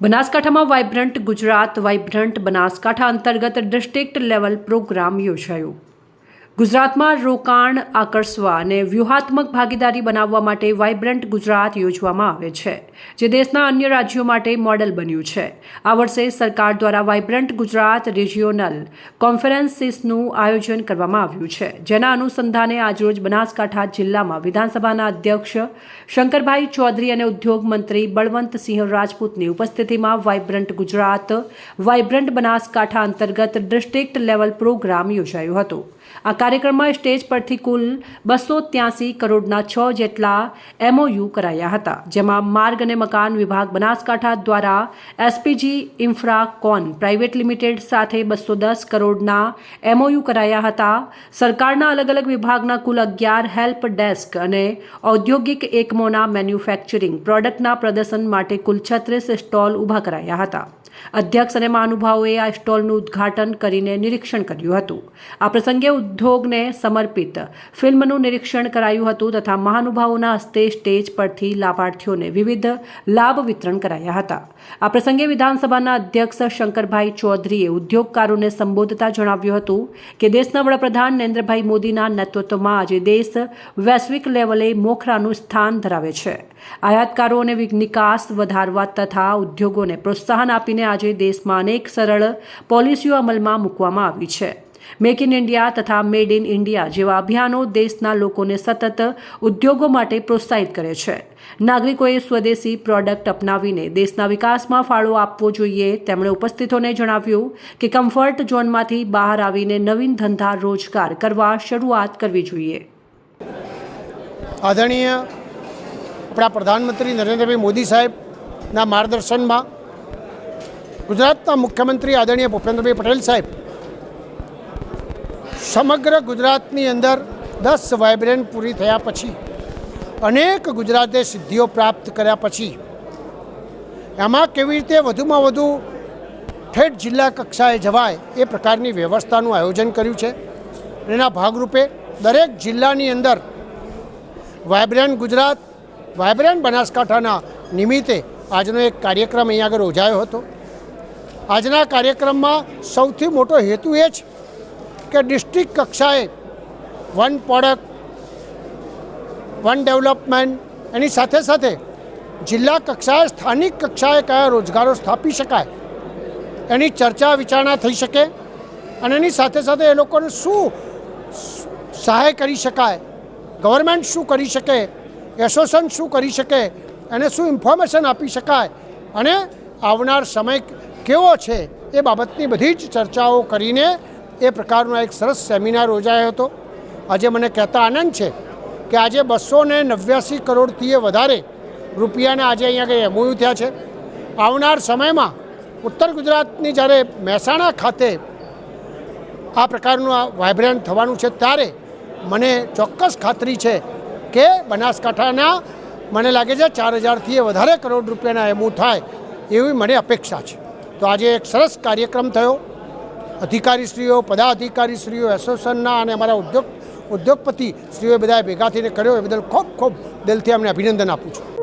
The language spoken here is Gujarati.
બનાસકાંઠામાં વાઇબ્રન્ટ ગુજરાત વાઇબ્રન્ટ બનાસકાંઠા અંતર્ગત ડિસ્ટ્રિક્ટ લેવલ પ્રોગ્રામ યોજાયો. ગુજરાતમાં રોકાણ આકર્ષવા અને વ્યૂહાત્મક ભાગીદારી બનાવવા માટે વાઇબ્રન્ટ ગુજરાત યોજવામાં આવે છે, જે દેશના અન્ય રાજ્યો માટે મોડેલ બન્યું છે. આ વર્ષે સરકાર દ્વારા વાઇબ્રન્ટ ગુજરાત રિજિયોનલ કોન્ફરન્સીસનું આયોજન કરવામાં આવ્યું છે. જેના અનુસંધાને આજરોજ બનાસકાંઠા જિલ્લામાં વિધાનસભાના અધ્યક્ષ શંકરભાઈ ચૌધરી અને ઉદ્યોગ મંત્રી બળવંતસિંહ રાજપૂતની ઉપસ્થિતિમાં વાઇબ્રન્ટ ગુજરાત, વાઇબ્રન્ટ બનાસકાંઠા અંતર્ગત ડિસ્ટ્રિક્ટ લેવલ પ્રોગ્રામ યોજાયો હતો. આ કાર્યક્રમમાં સ્ટેજ પરથી કુલ બસો ત્યાસી કરોડના છ જેટલા એમઓયુ કરાયા હતા, જેમાં માર્ગ અને મકાન વિભાગ બનાસકાંઠા દ્વારા એસપીજી ઇન્ફ્રાકોન પ્રાઇવેટ લિમિટેડ સાથે બસો દસ કરોડના એમઓયુ કરાયા હતા. સરકારના અલગ અલગ વિભાગના કુલ અગિયાર હેલ્પ ડેસ્ક અને ઔદ્યોગિક એકમોના મેન્યુફેક્ચરિંગ પ્રોડક્ટના પ્રદર્શન માટે કુલ છત્રીસ સ્ટોલ ઊભા કરાયા હતા. અધ્યક્ષ અને મહાનુભાવોએ આ સ્ટોલનું ઉદ્ઘાટન કરીને નિરીક્ષણ કર્યું હતું. આ પ્રસંગે ઉદ્યોગને સમર્પિત. ફિલ્મનું નિરીક્ષણ કરાયું હતું તથા મહાનુભાવોના હસ્તે સ્ટેજ પરથી લાભાર્થીઓને વિવિધ લાભ વિતરણ કરાયા હતા. આ પ્રસંગે વિધાનસભાના અધ્યક્ષ શંકરભાઈ ચૌધરીએ ઉદ્યોગકારોને સંબોધતા જણાવ્યું હતું કે દેશના વડાપ્રધાન નરેન્દ્રભાઈ મોદીના નેતૃત્વમાં આજે દેશ વૈશ્વિક લેવલે મોખરાનું સ્થાન ધરાવે છે. આયાતકારો અને નિકાસ વધારવા તથા ઉદ્યોગોને પ્રોત્સાહન આપીને આજે દેશમાં અનેક સરળ પોલિસીઓ અમલમાં મૂકવામાં આવી છે. મેક ઇન ઇન્ડિયા તથા મેડ ઇન ઇન્ડિયા જેવા અભિયાનો દેશના લોકોને સતત ઉદ્યોગો માટે પ્રોત્સાહિત કરે છે. નાગરિકોએ સ્વદેશી પ્રોડક્ટ અપનાવીને દેશના વિકાસમાં ફાળો આપવો જોઈએ તેમણે ઉપસ્થિતોને જણાવ્યું કે કમ્ફર્ટ ઝોનમાંથી બહાર આવીને નવીન ધંધા રોજગાર કરવા શરૂઆત કરવી જોઈએ. આદરણીય આપણા પ્રધાનમંત્રી નરેન્દ્રભાઈ મોદી સાહેબના માર્ગદર્શનમાં ગુજરાતના મુખ્યમંત્રી આદરણીય ભૂપેન્દ્રભાઈ પટેલ સાહેબ સમગ્ર ગુજરાતની અંદર દસ વાઇબ્રન્ટ પૂરી થયા પછી, અનેક ગુજરાતે સિદ્ધિઓ પ્રાપ્ત કર્યા પછી, એમાં કેવી રીતે વધુમાં વધુ ઠેઠ જિલ્લા કક્ષાએ જવાય એ પ્રકારની વ્યવસ્થાનું આયોજન કર્યું છે. એના ભાગરૂપે દરેક જિલ્લાની અંદર વાઇબ્રન્ટ ગુજરાત વાઇબ્રન્ટ બનાસકાંઠાના નિમિત્તે આજનો એક કાર્યક્રમ અહીંયા આગળ યોજાયો હતો. આજના કાર્યક્રમમાં સૌથી મોટો હેતુ એ જ કે ડિસ્ટ્રિક્ટ કક્ષાએ વન પ્રોડક્ટ, વન ડેવલપમેન્ટ, એની સાથે સાથે જિલ્લા કક્ષાએ, સ્થાનિક કક્ષાએ કયા રોજગારો સ્થાપી શકાય, એની ચર્ચા વિચારણા થઈ શકે અને એની સાથે સાથે એ લોકોને શું સહાય કરી શકાય, ગવર્મેન્ટ શું કરી શકે, એસોસિએશન શું કરી શકે, એને શું ઇન્ફોર્મેશન આપી શકાય અને આવનાર સમય કેવો છે એ બાબતની બધી જ ચર્ચાઓ કરીને એ પ્રકારનો એક સરસ સેમિનાર યોજાયો હતો. આજે મને કહેતા આનંદ છે કે આજે બસો ને નવ્યાસી કરોડથી વધારે રૂપિયાને આજે અહીંયા કંઈ એમઓયુ થયા છે. આવનાર સમયમાં ઉત્તર ગુજરાતની જ્યારે મહેસાણા ખાતે આ પ્રકારનું આ વાઇબ્રન્ટ થવાનું છે, ત્યારે મને ચોક્કસ ખાતરી છે કે બનાસકાંઠાના મને લાગે છે ચાર હજારથી વધારે કરોડ રૂપિયાના એમું થાય એવી મને અપેક્ષા છે. તો આજે એક સરસ કાર્યક્રમ થયો. અધિકારીશ્રીઓ, પદાધિકારીશ્રીઓ, એસોસિએશનના અને અમારા ઉદ્યોગ ઉદ્યોગપતિ શ્રીઓએ બધાએ ભેગા થઈને કર્યો. એ બદલ ખૂબ ખૂબ દિલથી અમને અભિનંદન આપું છું.